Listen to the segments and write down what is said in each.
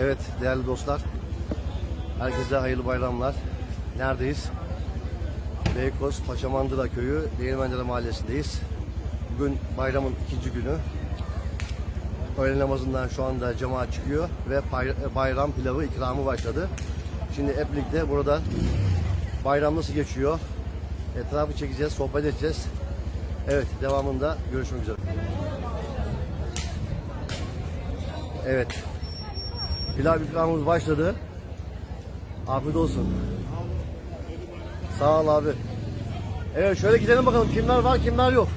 Evet değerli dostlar. Herkese hayırlı bayramlar. Neredeyiz? Beykoz Paşamandıra Köyü Değirmendere Mahallesi'ndeyiz. Bugün bayramın ikinci günü. Öğle namazından şu anda cemaat çıkıyor ve bay- bayram pilavı ikramı başladı. Şimdi hep birlikte burada bayram nasıl geçiyor? Etrafı çekeceğiz, sohbet edeceğiz. Evet, devamında görüşmek üzere. Evet, Pilav ikramımız başladı. Afiyet olsun. Sağ ol abi. Evet şöyle gidelim bakalım kimler var kimler yok.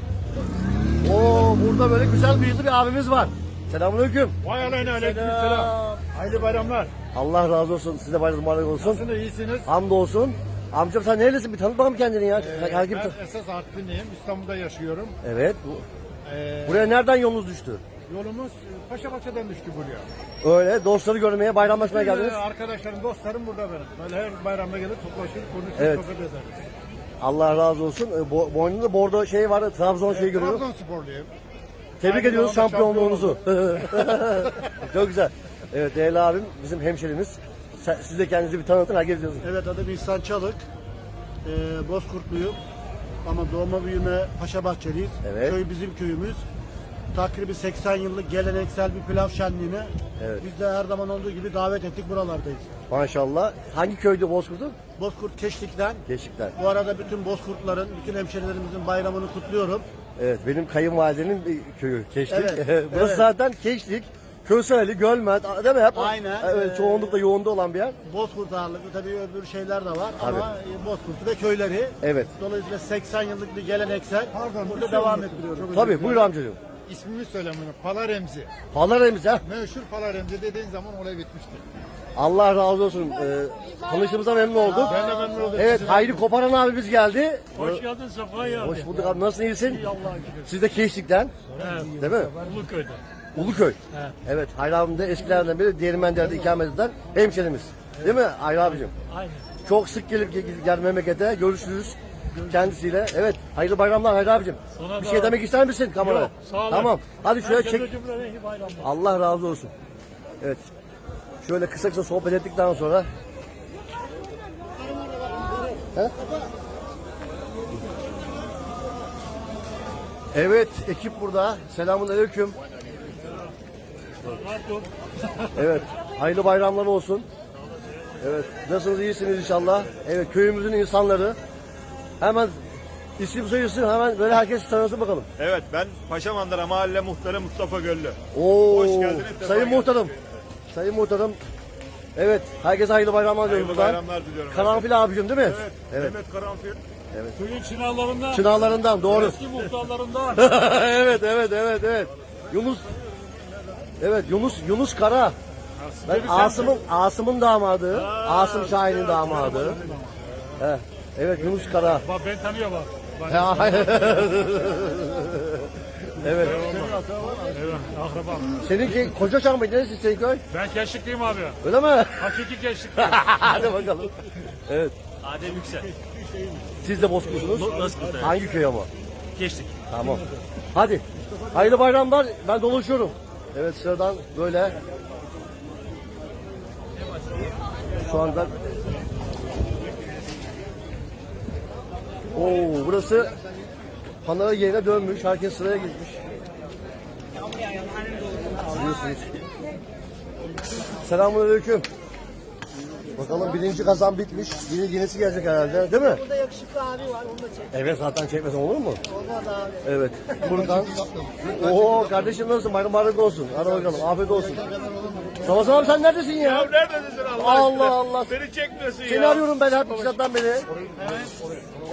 Oo burada böyle güzel bıyıklı bir abimiz var. Selamünaleyküm. Vay aleyna aleykümselam. Hayırlı bayramlar. Allah razı olsun. Size bayram mübarek olsun. Nasılsınız iyisiniz? Hamdolsun. Amcam sen nerelisin? Bir tanıt bakalım kendini ya. Herkes bir ben esas Artvinliyim. İstanbul'da yaşıyorum. Evet. bu- Ee, Buraya nereden yolunuz düştü? Yolumuz Paşabahçe'den düştü buraya. Öyle dostları görmeye, bayramlaşmaya geldiniz. Arkadaşlarım, dostlarım burada benim. Böyle her bayramda gelip toplaşır, konuşur, Evet. sohbet ederiz. Allah razı olsun. Ee, Bo boynunda bordo şey var. Trabzon şeyi görüyorum. Trabzonsporluyum. Tebrik Aynı ediyoruz şampiyonluğunuzu. Çok güzel. Evet değerli abim bizim hemşerimiz. Siz de kendinizi bir tanıtın. Herkes diyorsun. Evet adım İhsan Çalık. Ee, Bozkurtluyum. Ama doğma büyüme Paşabahçeliyiz. Evet. Köy bizim köyümüz. Takribi 80 yıllık geleneksel bir pilav şenliğine Evet. biz de her zaman olduğu gibi davet ettik buralardayız. Maşallah. Hangi köyde Bozkurt'un? Bozkurt Keşlik'ten Keşikler. bu arada bütün Bozkurtların, bütün hemşerilerimizin bayramını kutluyorum. Evet benim kayınvalidenin bir köyü Keşlik. Evet, Burası evet. zaten Keşlik. Köseli, Gölmet, değil mi? Hep, Aynen. Evet, çoğunlukla yoğunda olan bir yer. Bozkurt ağırlıklı tabii öbür şeyler de var ama e, Bozkurt ve köyleri. Evet. Dolayısıyla 80 yıllık bir geleneksel Pardon, burada bir devam şey ettiriyoruz. Tabii buyur amcacığım. İsmimi söyle bunu. Pala Remzi. Palaremiz ha. Meşhur Pala Remzi dediğin zaman olay bitmiştir. Allah razı olsun. Ee, memnun olduk. Ben de memnun oldum. Evet Hayri Koparan abimiz geldi. Hoş geldin Safa ya. Hoş bulduk abi. Nasılsın iyisin? Allah'a şükür. Siz de Keşlik'ten. Evet. Değil mi? Uluköy'de. Uluköy. Evet. Evet Hayri abim de eskilerden beri Değirmenler'de ikamet eden hemşerimiz. Değil mi Hayri abicim? Aynen. Çok sık gelip ge- gel memlekete görüşürüz kendisiyle. Evet hayırlı bayramlar Hayri abicim. Sana Bir şey demek ister misin kameraya? Yok, sağ olun. Tamam. Hadi şöyle çek. Allah razı olsun. Evet. Şöyle kısa kısa sohbet ettikten sonra He? Evet, ekip burada. Selamun aleyküm. Evet, hayırlı bayramlar olsun. Evet, nasılsınız, iyisiniz inşallah. Evet, köyümüzün insanları. Hemen isim soyisim hemen böyle herkes tanısın bakalım. Evet ben Paşa Mandıra Mahalle Muhtarı Mustafa Göllü. Oo, Hoş geldiniz, sefa Sayın geldiniz. muhtarım. Sayın muhtarım. Evet, herkese hayırlı bayramlar diliyorum Hayırlı buradan. bayramlar diliyorum. Karanfil abicim değil mi? Evet, Evet. Mehmet Karanfil. Köyün çınarlarından. Çınarlarından doğru. Eski muhtarlarından. evet, evet, evet, evet. Yunus Evet, Yunus Yunus Kara. Ben Asım'ın Asım'ın damadı. Asım Şahin'in damadı. He, Evet, Yunus Kara. Bak ben tanıyor bak. Bak, Ya, hayır. evet. Evet, akrabam. Seninki Kocaçam mıydı? Neresi senin köy? Ben keşlikliyim abi. Öyle mi? Hakiki keşlikliyim. Hadi bakalım. Evet. Adem Yüksel. Siz de bozkursunuz. Bozkurt, evet. Hangi köy ama? Geçtik. Tamam. Hadi. Hayırlı bayramlar. Ben dolaşıyorum. Evet sıradan böyle. Şu anda Oo burası Panara yerine dönmüş. Herkes sıraya gitmiş. Biliyorsunuz. Selamünaleyküm. Bakalım birinci kazan bitmiş. Yeni yenisi gelecek herhalde. Değil mi? Burada yakışıklı abi var onu da çek. Evet zaten çekmesen olur mu? Olmaz abi. Evet. Furkan. Oo kardeşim nasılsın? Bayram mübarek olsun. Hadi bakalım. Afiyet olsun. Ramazan abi sen neredesin ya? Ya neredesin Allah Allah? Allah. Beni çekmiyorsun Seni ya. arıyorum ben hep işlerden beri.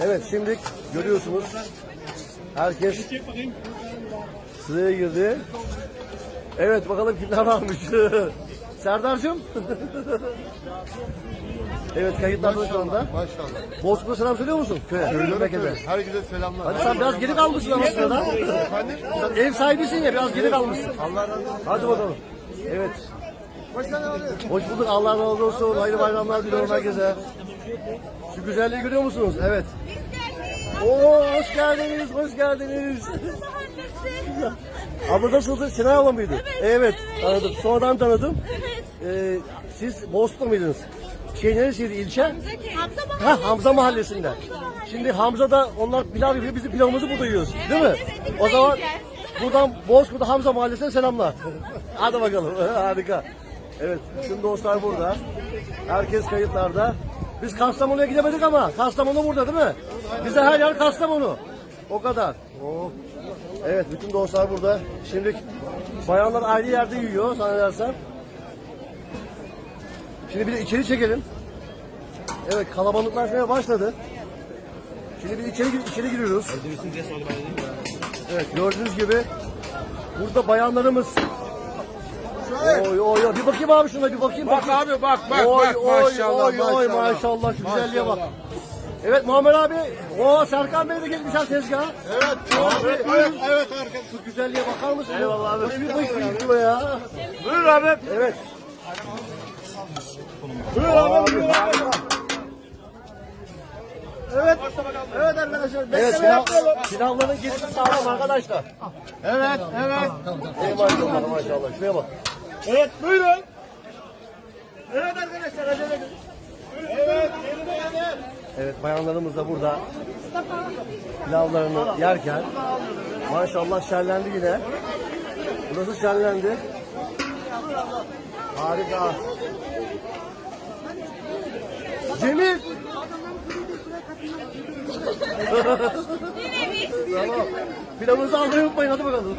Evet şimdi görüyorsunuz. Herkes sıraya girdi. Evet bakalım kimler varmış. Serdar'cığım. evet kayıtlarda şu anda. Maşallah. Bozkır'a selam söylüyor musun? Köye. Memlekete. Herkese selamlar. Hadi sen biraz geri kalmışsın ama sırada. Sen ev sahibisin ya biraz geri kalmışsın. Allah razı olsun. Hadi bakalım. Evet. Hoş geldin abi. Hoş bulduk. Allah razı olsun. Hayırlı bayramlar diliyorum herkese. Şu güzelliği görüyor musunuz? Evet. Oo hoş geldiniz. Hoş geldiniz. Abla nasıldı? Sinan abla mıydı? Evet, evet. tanıdım. Sonradan tanıdım. Evet. Ee, siz Bosna mıydınız? Şey neresiydi ilçe? Hamza Mahallesi. Ha Hamza mahallesinde. Şimdi Hamza'da onlar pilav yapıyor. Bizim pilavımızı burada yiyoruz. Değil mi? O zaman buradan Bozkurt'ta Hamza mahallesine selamlar. Hadi bakalım. Harika. Evet. Bütün dostlar burada. Herkes kayıtlarda. Biz Kastamonu'ya gidemedik ama Kastamonu burada değil mi? Bize her yer Kastamonu. O kadar. Oh. Evet bütün dostlar burada. Şimdi bayanlar ayrı yerde yiyor zannedersem. Şimdi bir de içeri çekelim. Evet kalabalıklaşmaya başladı. Şimdi bir içeri içeri giriyoruz. Evet gördüğünüz gibi burada bayanlarımız. Oy oy oy bir bakayım abi şuna bir bakayım. Bak bakayım. abi bak bak oy, bak oy, maşallah oy, oy, maşallah. maşallah şu güzelliğe bak. Evet Muammer abi. O Serkan Bey de gelmiş ha tezgaha. Evet, Abi, evet, evet, evet arkadaşlar. Şu güzelliğe bakar mısın? Eyvallah abi. Bir bakayım şuraya ya. Buyur abi. Evet. Buyur abi, buyur abi. Evet. Evet arkadaşlar. Evet pilav, pilavların geçişi sağlam arkadaşlar. Evet, evet. Ey maşallah maşallah. Şuraya bak. Evet, buyurun. Evet arkadaşlar acele edin. Evet. Evet bayanlarımız da burada pilavlarını yerken maşallah şenlendi yine. Burası şenlendi. Harika. Cemil. tamam. Pilavınızı almayı unutmayın hadi bakalım.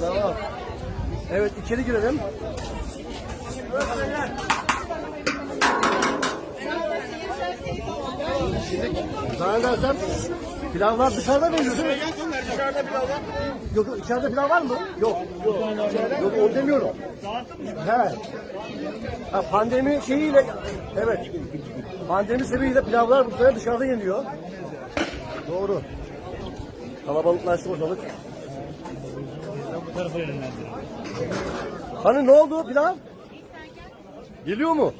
tamam. Evet içeri girelim. Şimdi zannedersem pilavlar dışarıda mı? Dışarıda pilav var. Yok yok içeride pilav var mı? Yok. Yok onu demiyorum. He. Ha, pandemi şeyiyle evet. Pandemi sebebiyle pilavlar bu sefer dışarıda yeniyor. Doğru. Kalabalıklaştı ortalık. Hani ne oldu pilav? Geliyor mu?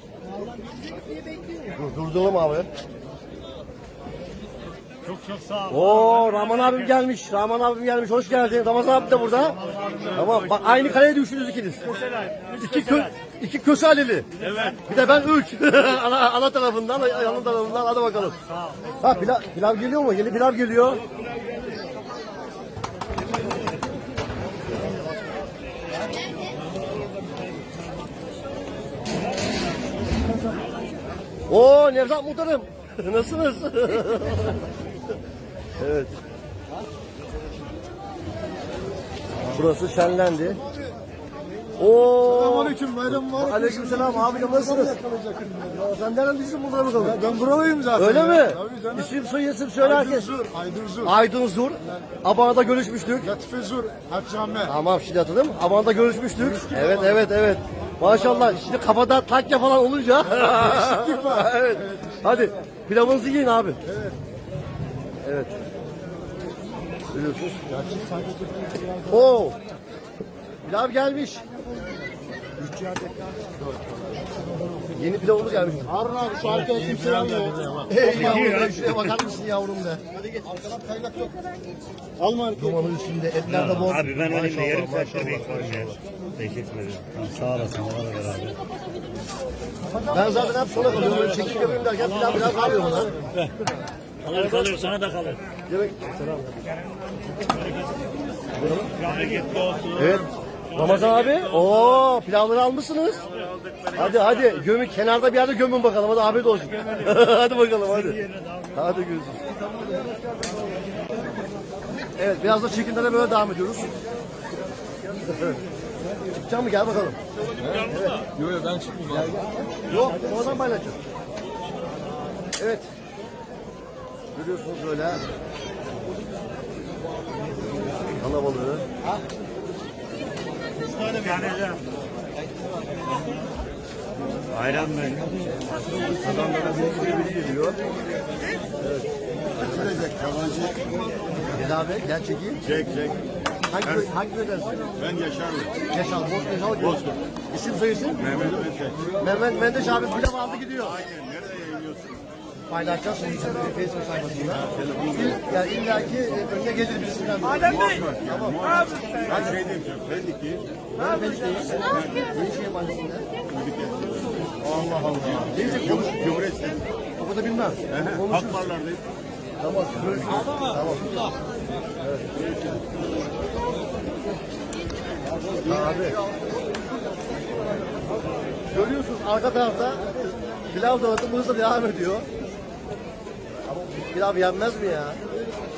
Dur, durduralım abi. Çok çok sağ ol. Oo Rahman abim gelmiş. Rahman abim gelmiş. Hoş geldin. Ramazan abi de burada. Tamam. Bak aynı kaleye düştünüz ikiniz. İki kö iki köse aleli. Evet. Bir de ben üç. ana, ana tarafından, yanın tarafından. Hadi bakalım. Ha pilav, pilav geliyor mu? Yeni pilav geliyor. Oo Nevzat Muhtarım. Nasılsınız? evet. Burası şenlendi. Oo. Selamünaleyküm, bayram var. Aleykümselam abicim nasılsınız? Sen nereden değilsin burada bakalım? Ben buralıyım zaten. Öyle ya. mi? Tabii canım. İsim soy isim söyle Aydın herkes. Zur, Aydın Zur. Aydın Zur. Abana'da görüşmüştük. Latife Zur, Haccame. Tamam şimdi hatırladım. Abana'da görüşmüştük. Evet evet evet. Maşallah şimdi kafada takya falan olunca. evet. Hadi pilavınızı yiyin abi. Evet. Evet. Biliyorsunuz. Oo. Pilav gelmiş. Yeni pilavımız gelmiş. Harun abi şu arkaya kimse almıyor. Ey yavrum şuraya bakar mısın yavrum be. Arkadan kaynak yok. Alma arkaya. Dumanın içinde etler de bol. Abi ben öyle yarım bir maşallah. Teşekkür ederim. Sağ olasın. Bana da ver abi. Ben zaten hep sona kalıyorum. Böyle çekim yapayım derken pilav pilav kalmıyor bana. Kalır kalır sana da kalır. Yemek. Selam. Olsun. Evet. Ramazan abi. Oo pilavları almışsınız. Hadi hadi gömün kenarda bir yerde gömün bakalım. Hadi afiyet olsun. hadi bakalım hadi. Hadi görüşürüz. Evet biraz da çekimlere böyle devam ediyoruz. Çıkacak mı? Gel bakalım. Evet. Yok yok ben çıkmayayım Yok oradan paylaşacağım. Evet. Görüyorsunuz böyle. Kalabalığı. Ayran ben. Adamlara bir sürü biri geliyor. Evet. Yabancı. Gel abi gel çekeyim. Çek çek. Hangi köy, hangi köydensin? Ben Yaşarlı. Yaşar, Bozkır. Bozkır. İsim soyisim? Mehmet Öçek. Mehmet Mendeş abi pilav aldı gidiyor. Aynen. Paylaşacağız sonuçta Facebook sayfasında. Yani illa ki e, önüne gelir birisinden. Adem Bey! Tamam. Ben şey diyeyim, değil. Ben Felix'teyiz. Yeni şey yabancısında. Allah Allah. Neyse konuş. Cumhuriyet O da bilmem. Konuşuruz. Haklarlardayım. Tamam. Görüşürüz. Tamam. Evet. Abi. Görüyorsunuz arka tarafta pilav dağıtım hızla devam ediyor. Pilav yenmez mi ya?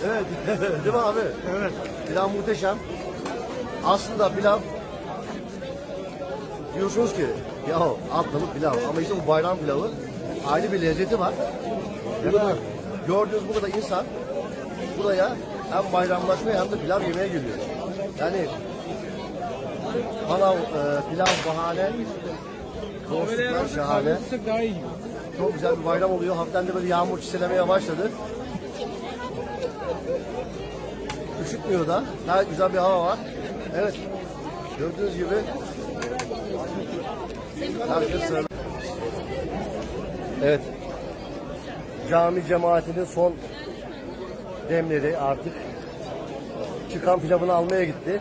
Evet. Değil mi abi? Evet. Pilav muhteşem. Aslında pilav diyorsunuz ki ya atlalık pilav ama işte bu bayram pilavı ayrı bir lezzeti var. Burada gördüğünüz bu kadar insan buraya hem bayramlaşmaya hem de pilav yemeye geliyor. Yani Palav, e, pilav bahane, konsuplar şahane. Çok güzel bir bayram oluyor. Hafiften de böyle yağmur çiselemeye başladı. Üşütmüyor da. Gayet güzel bir hava var. Evet. Gördüğünüz gibi herkes. Evet. Cami cemaatinin son demleri artık çıkan pilavını almaya gitti.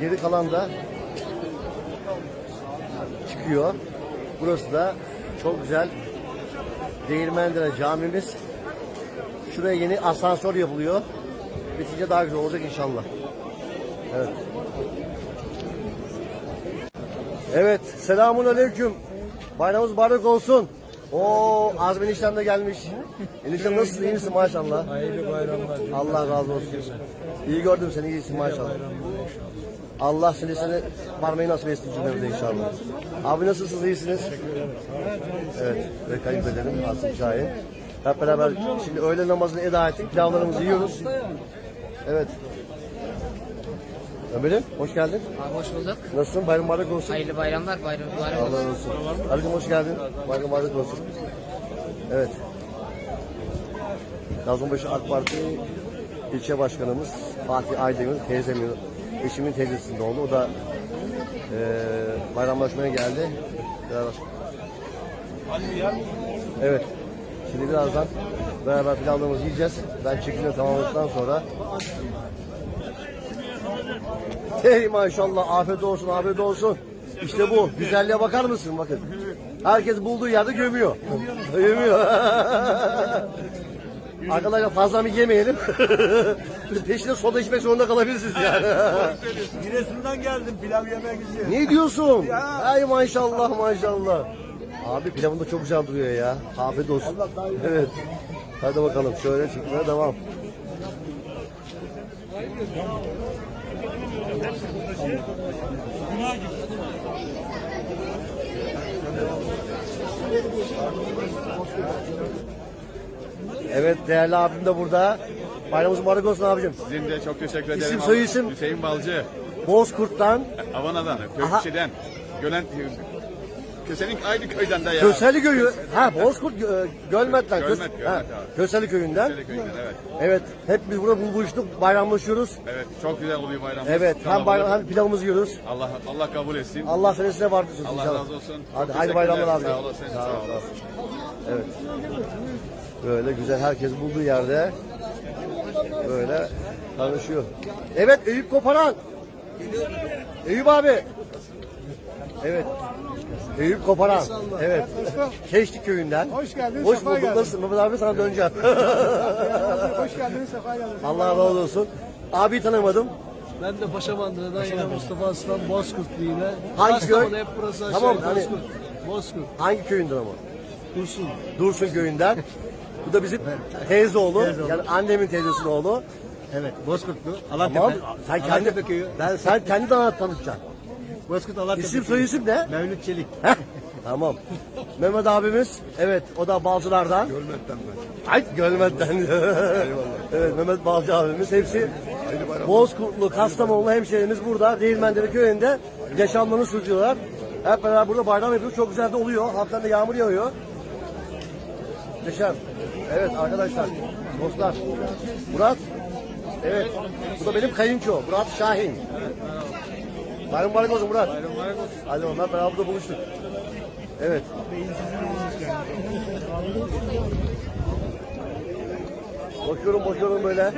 Geri kalan da çıkıyor. Burası da çok güzel Değirmendere camimiz. Şuraya yeni asansör yapılıyor. Bitince daha güzel olacak inşallah. Evet. Evet, selamun aleyküm. Bayramımız mübarek olsun. O Azmin eniştem de gelmiş. Eniştem nasılsın, iyi misin maşallah? Hayırlı bayramlar. Allah razı olsun. İyi gördüm seni, iyisin maşallah. Allah seni parmayı nasip etsin cümlemize inşallah. Abi nasılsınız, iyisiniz? Evet, ve kayınpederim Asım Şahin. Hep beraber şimdi öğle namazını eda ettik, pilavlarımızı yiyoruz. Evet. Ömer'im, hoş geldin. Abi hoş bulduk. Nasılsın? Bayram mübarek olsun. Hayırlı bayramlar, bayram mübarek Allah olsun. razı olsun. Halicim hoş geldin. Bayram mübarek olsun. Evet. Nazımbaşı AK Parti ilçe başkanımız Fatih Aydemir teyzemin, eşimin teyzesinin oğlu. O da eee bayramlaşmaya geldi. Beraber. Evet. Şimdi birazdan beraber pilavlarımızı yiyeceğiz. Ben çekimleri tamamladıktan sonra Hey maşallah afiyet olsun afiyet olsun. İşte bu. Güzelliğe bakar mısın bakın. Herkes bulduğu yerde gömüyor. gömüyor. Arkadaşlar fazla mı yemeyelim? Peşine soda içmek zorunda kalabilirsiniz yani. Giresun'dan geldim pilav yemek için. ne diyorsun? Ay maşallah maşallah. Abi pilavın da çok güzel duruyor ya. Afiyet olsun. Evet. Hadi bakalım şöyle çıkmaya devam. Evet değerli abim de burada. Bayramımız mübarek olsun abicim. Sizin de çok teşekkür ederim. İsim, soy isim? Hüseyin Balcı. Bozkurt'tan Avana'dan, Aha. Kökçe'den. Gölen, Köse'nin aynı köyden de ya. Köseli Köyü. Ha Bozkurt Gö- Gölmet'ten. Kös- Gölmet, Gölmet ha, abi. Köseli Köyü'nden. Köseli köyünden evet. Evet. Hep biz burada buluştuk, bayramlaşıyoruz. Evet çok güzel oluyor bayram. Evet. Hem bayram hem pilavımızı yiyoruz. Allah Allah kabul etsin. Allah senesine vardırsın Allah inşallah. razı olsun. Hadi Çok hayırlı bayramlar abi. teşekkürler. Sağ olasın. Sağ Sağ ol, olasın. Evet. Böyle güzel herkes bulduğu yerde böyle tanışıyor. Evet Eyüp Koparan. Eyüp abi. Evet. Eyüp Koparan. Evet. Keştik köyünden. Hoş geldin, Hoş bulduk. geldin. Nasılsın? Mehmet abi sana döneceğim. Hoş geldiniz, sefa geldiniz. Allah razı olsun. Abi tanımadım. Ben de Paşamandıra'dan yine Mustafa Aslan Bozkurtlu yine. Hangi köy? hep burası aşağı Tamam, hani- Bozkurt. Bozkurt. Hangi köyünden ama? Dursun. Dursun köyünden. Bu da bizim teyze oğlu. Yani annemin teyzesinin oğlu. Evet, Bozkurtlu. Tamam. Sen kendi, Alantepe köyü. ben, sen kendi de tanıtacaksın. Bozkurt Alantepe İsim köyü. soy isim ne? Mevlüt Çelik. Heh, tamam. Mehmet abimiz, evet o da Balcılardan. Gölmet'ten ben. Ay Gölmet'ten. evet Mehmet Balcı abimiz hepsi Bozkurtlu, Kastamonu hemşehrimiz burada Değirmendere köyünde yaşamlarını sürdürüyorlar. Hep beraber burada bayram yapıyoruz. Çok güzel de oluyor. Hafiften de yağmur yağıyor. Muhteşem. Evet arkadaşlar, dostlar. Murat. Evet. Bu da benim kayınço. Murat Şahin. Bayram mübarek olsun Murat. Hadi onlar beraber burada buluştuk. Evet. Bakıyorum bakıyorum böyle.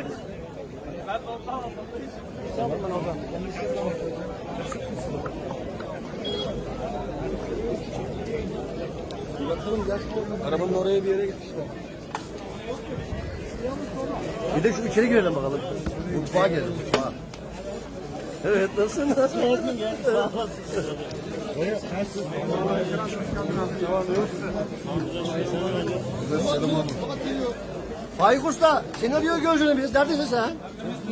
Bakalım gerçekten arabanın oraya bir yere gitmişler. Bir de şu içeri girelim bakalım. Mutfağa girelim mutfağa. Evet nasılsın? Faik Usta, seni arıyor gözünü biz. Neredesin sen?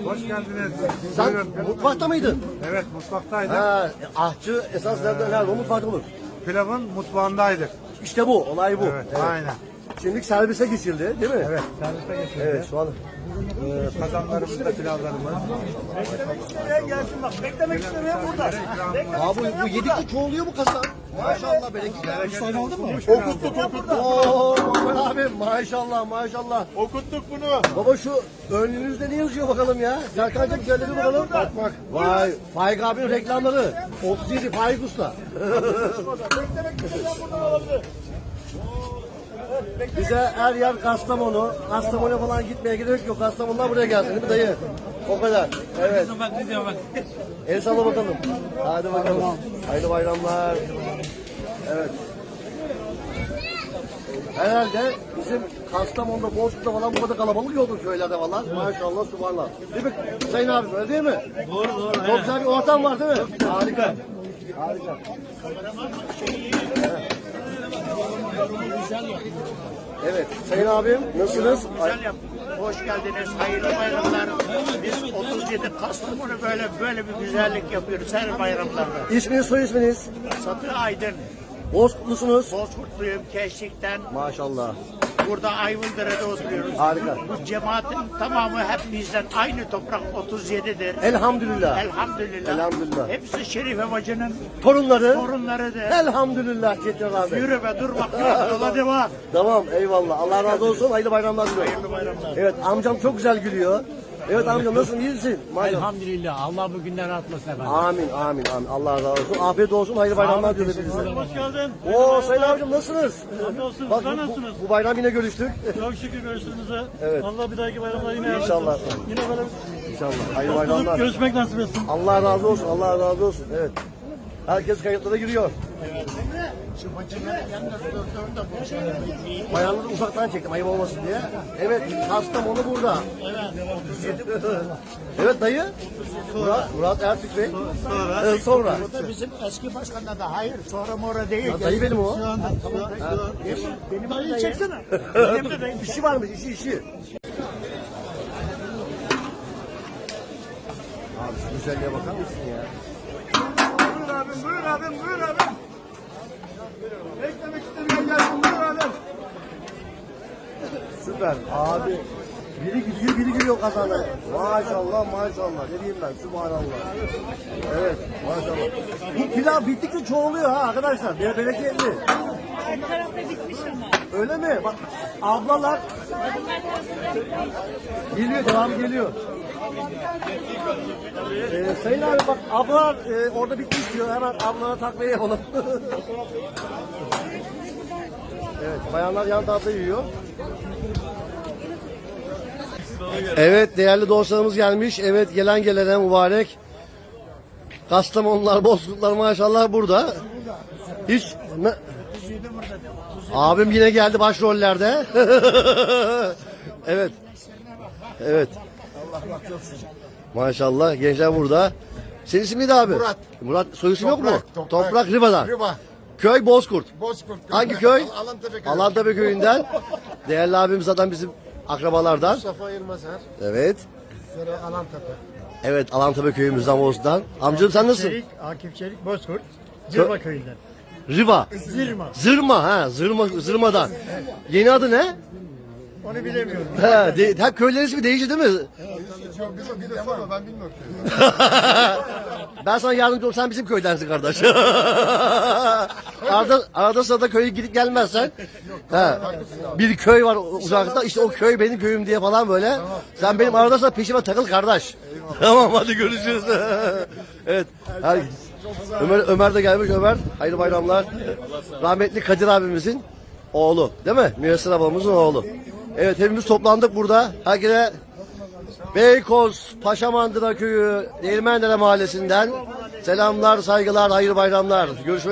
Hoş geldiniz. Sen mutfakta mıydın? Evet mutfaktaydık. Ha, ahçı esas nerede? Nerede? O mutfakta olur. Pilavın mutfağındaydık. İşte bu, olay bu. Evet, aynen. Şimdi servise geçildi, değil mi? Evet servise geçildi. Evet, şu an Ee, kazanlarımızda pilavlarımız. Abi bu, bu yedikçe çoğuluyor bu kasa. Maşallah bereketli. Üç tane aldın mı? Okuttuk okuttuk. Oo Muhammed abi maşallah maşallah. Okuttuk bunu. Baba şu önünüzde ne yazıyor bakalım ya? Serkan'cığım söyle bir bakalım. Bak bak. Vay Faik abinin reklamları. 37 Faik Usta. Bize her yer Kastamonu. Kastamonu falan gitmeye gerek yok. Kastamonu'dan buraya gelsin değil mi dayı? O kadar. Evet. El salla bakalım. Hadi bakalım. Hayırlı bayramlar. Evet. Herhalde bizim Kastamonu'da, Bozkurt'ta falan bu kadar kalabalık yoktur köylerde falan. Maşallah, subhanallah. Değil mi? Sayın abi öyle değil mi? Doğru doğru. Çok güzel bir ortam var değil mi? Harika. Harika. Evet. Sayın abim nasılsınız? Güzel yaptık. Hoş geldiniz. Hayırlı bayramlar. Biz 37 Kastamonu böyle böyle bir güzellik yapıyoruz her bayramlarda. İsminiz, soy isminiz? Satı Aydın. Bozkurtlusunuz. Bozkurtluyum Keşik'ten. Maşallah. Burada Ayvıldere'de oturuyoruz. Harika. Bu cemaatin tamamı hep bizden. Aynı toprak 37'dir. Elhamdülillah. Elhamdülillah. Elhamdülillah. Hepsi Şerife bacının Torunları. torunlarıdır. Elhamdülillah Çetin abi. Yürü be durmak yok. Yola devam. Tamam eyvallah. Allah razı olsun. Hayırlı bayramlar diliyorum. Hayırlı bayramlar. Evet amcam çok güzel gülüyor. Evet amcam nasılsın? İyi misin? Maşallah. Elhamdülillah. Allah bu günleri atmasın efendim. Amin amin amin. Allah razı olsun. Afiyet olsun. Hayırlı bayramlar diliyorum hepinize. Hoş geldin. Oo Sayın abicim nasılsınız? Hamdolsun. Bak bu, bu, nasılsınız? bu bayram yine görüştük. Çok şükür görüştüğünüze. Evet. Allah bir dahaki bayramda yine İnşallah. Yine böyle İnşallah. Hayırlı bayramlar. görüşmek nasip etsin. Allah razı olsun. Allah razı olsun. Evet. Herkes kayıtlara giriyor. Bayanları uzaktan çektim ayıp olmasın diye. Evet, Kastamonu burada. Evet. evet dayı. Murat, Murat Ertük Bey. Sonra. sonra. Bizim eski başkanlar da hayır sonra mora değil. Ya dayı benim o. Benim dayı çeksene. işi varmış, işi işi. Abi şu güzelliğe bakar mısın ya? Abim, buyur abim, buyur abim. Beklemek istemeyen gelsin, buyur abim. Süper abi. Biri gidiyor biri giriyor kazana. Maşallah maşallah. Ne diyeyim ben subhanallah. Evet maşallah. Bu pilav bittikçe çoğuluyor ha arkadaşlar. Bir bereketli. Her tarafta bitmiş ama. Öyle mi? Bak ablalar geliyor devamı geliyor. Ee, sayın abi bak ablalar e, orada bitmiş diyor. Hemen ablalara takviye yapalım. evet bayanlar yan tarafta yiyor. Evet değerli dostlarımız gelmiş. Evet gelen gelene mübarek. Kastamonular, Bozkurtlar maşallah burada. Hiç Abim yine geldi başrollerde. evet. Evet. Maşallah gençler burada. Senin ismin neydi abi? Murat. Murat soy isim yok mu? Toprak, Toprak. Riva'dan. Riva. Köy Bozkurt. Bozkurt. Hangi köy? Alantepe köyü. Alantepe köyünden. Değerli abimiz zaten bizim akrabalardan. Mustafa Yılmazer. Evet. Sonra Alantepe. Evet Alantepe köyümüzden Bozkurt'tan. Amcım sen nasılsın? Çelik, Akif Çelik, Bozkurt, Zirva köyünden. Riva. Zirma. Zırma ha. Zırma, Zırma'dan. Yeni adı ne? Onu bilemiyorum. Ha, de, ha köylerin ismi değişti değil mi? Yok bir, bir de sorma ben bilmiyorum. ben sana yardımcı olurum. Sen bizim köydensin kardeş. arada, arada sırada köye gidip gelmezsen. Ha, bir köy var uzakta. işte o köy benim köyüm diye falan böyle. Sen benim arada sırada peşime takıl kardeş. tamam hadi görüşürüz. evet. Hadi, Ömer, Ömer de gelmiş Ömer. Hayırlı bayramlar. Rahmetli Kadir abimizin oğlu değil mi? Müyesser ablamızın oğlu. Evet hepimiz toplandık burada. Herkese Beykoz Paşamandıra Köyü Değirmendere Mahallesi'nden selamlar, saygılar, hayırlı bayramlar. Görüşmek